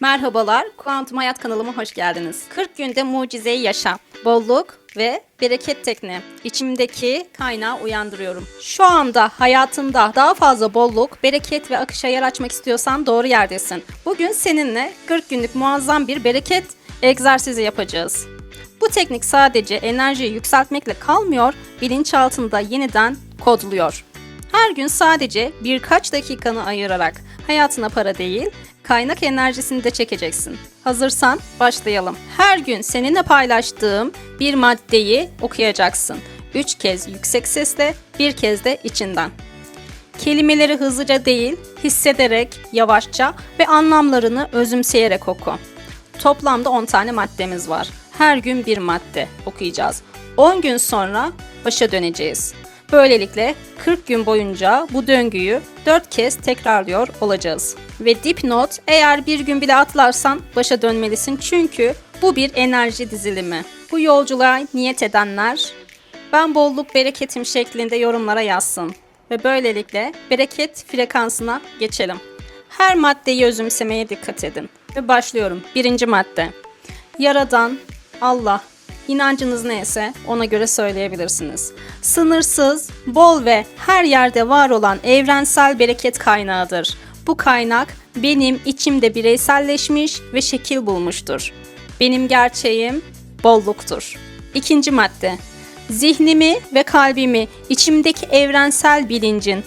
Merhabalar, Kuantum Hayat kanalıma hoş geldiniz. 40 günde mucizeyi yaşa, bolluk ve bereket tekniği. İçimdeki kaynağı uyandırıyorum. Şu anda hayatında daha fazla bolluk, bereket ve akışa yer açmak istiyorsan doğru yerdesin. Bugün seninle 40 günlük muazzam bir bereket egzersizi yapacağız. Bu teknik sadece enerjiyi yükseltmekle kalmıyor, bilinçaltında yeniden kodluyor. Her gün sadece birkaç dakikanı ayırarak hayatına para değil, kaynak enerjisini de çekeceksin. Hazırsan başlayalım. Her gün seninle paylaştığım bir maddeyi okuyacaksın. 3 kez yüksek sesle, bir kez de içinden. Kelimeleri hızlıca değil, hissederek, yavaşça ve anlamlarını özümseyerek oku. Toplamda 10 tane maddemiz var. Her gün bir madde okuyacağız. 10 gün sonra başa döneceğiz. Böylelikle 40 gün boyunca bu döngüyü 4 kez tekrarlıyor olacağız. Ve dipnot eğer bir gün bile atlarsan başa dönmelisin çünkü bu bir enerji dizilimi. Bu yolculuğa niyet edenler ben bolluk bereketim şeklinde yorumlara yazsın. Ve böylelikle bereket frekansına geçelim. Her maddeyi özümsemeye dikkat edin. Ve başlıyorum. Birinci madde. Yaradan, Allah, inancınız neyse ona göre söyleyebilirsiniz. Sınırsız, bol ve her yerde var olan evrensel bereket kaynağıdır. Bu kaynak benim içimde bireyselleşmiş ve şekil bulmuştur. Benim gerçeğim bolluktur. İkinci madde. Zihnimi ve kalbimi içimdeki evrensel bilincin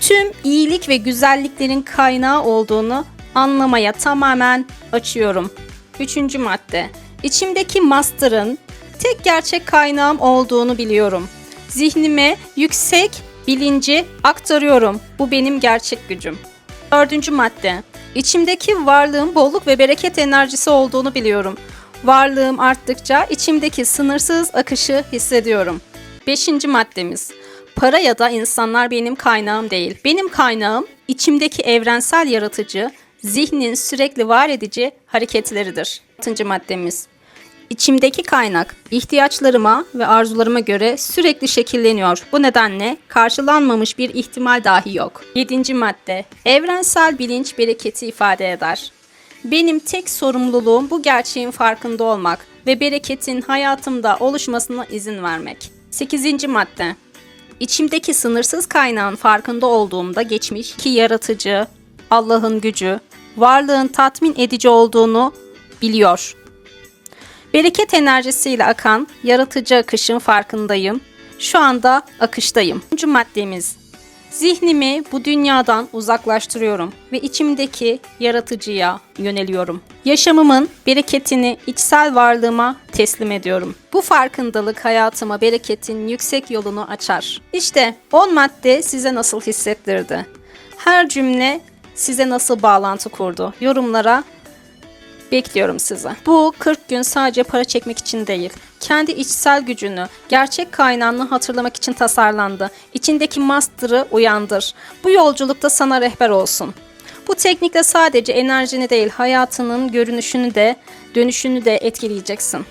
tüm iyilik ve güzelliklerin kaynağı olduğunu anlamaya tamamen açıyorum. Üçüncü madde. İçimdeki master'ın tek gerçek kaynağım olduğunu biliyorum. Zihnime yüksek bilinci aktarıyorum. Bu benim gerçek gücüm. Dördüncü madde. İçimdeki varlığın bolluk ve bereket enerjisi olduğunu biliyorum. Varlığım arttıkça içimdeki sınırsız akışı hissediyorum. Beşinci maddemiz. Para ya da insanlar benim kaynağım değil. Benim kaynağım içimdeki evrensel yaratıcı, zihnin sürekli var edici hareketleridir. Altıncı maddemiz. İçimdeki kaynak ihtiyaçlarıma ve arzularıma göre sürekli şekilleniyor. Bu nedenle karşılanmamış bir ihtimal dahi yok. Yedinci madde. Evrensel bilinç bereketi ifade eder. Benim tek sorumluluğum bu gerçeğin farkında olmak ve bereketin hayatımda oluşmasına izin vermek. Sekizinci madde. İçimdeki sınırsız kaynağın farkında olduğumda geçmiş ki yaratıcı, Allah'ın gücü, varlığın tatmin edici olduğunu biliyor. Bereket enerjisiyle akan yaratıcı akışın farkındayım. Şu anda akıştayım. Üçüncü maddemiz. Zihnimi bu dünyadan uzaklaştırıyorum ve içimdeki yaratıcıya yöneliyorum. Yaşamımın bereketini içsel varlığıma teslim ediyorum. Bu farkındalık hayatıma bereketin yüksek yolunu açar. İşte 10 madde size nasıl hissettirdi? Her cümle size nasıl bağlantı kurdu? Yorumlara Bekliyorum sizi. Bu 40 gün sadece para çekmek için değil, kendi içsel gücünü, gerçek kaynağını hatırlamak için tasarlandı. İçindeki master'ı uyandır. Bu yolculukta sana rehber olsun. Bu teknikle sadece enerjini değil, hayatının görünüşünü de, dönüşünü de etkileyeceksin.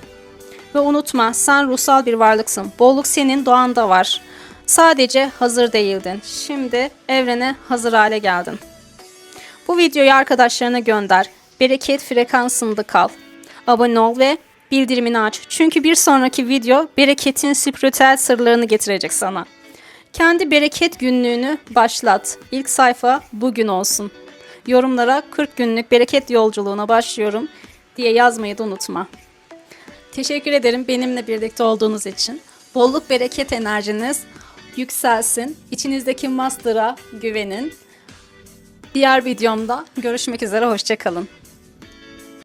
Ve unutma, sen ruhsal bir varlıksın. Bolluk senin doğanda var. Sadece hazır değildin. Şimdi evrene hazır hale geldin. Bu videoyu arkadaşlarına gönder. Bereket frekansında kal. Abone ol ve bildirimini aç. Çünkü bir sonraki video bereketin spiritüel sırlarını getirecek sana. Kendi bereket günlüğünü başlat. İlk sayfa bugün olsun. Yorumlara 40 günlük bereket yolculuğuna başlıyorum diye yazmayı da unutma. Teşekkür ederim benimle birlikte olduğunuz için. Bolluk bereket enerjiniz yükselsin. İçinizdeki master'a güvenin. Diğer videomda görüşmek üzere, hoşçakalın.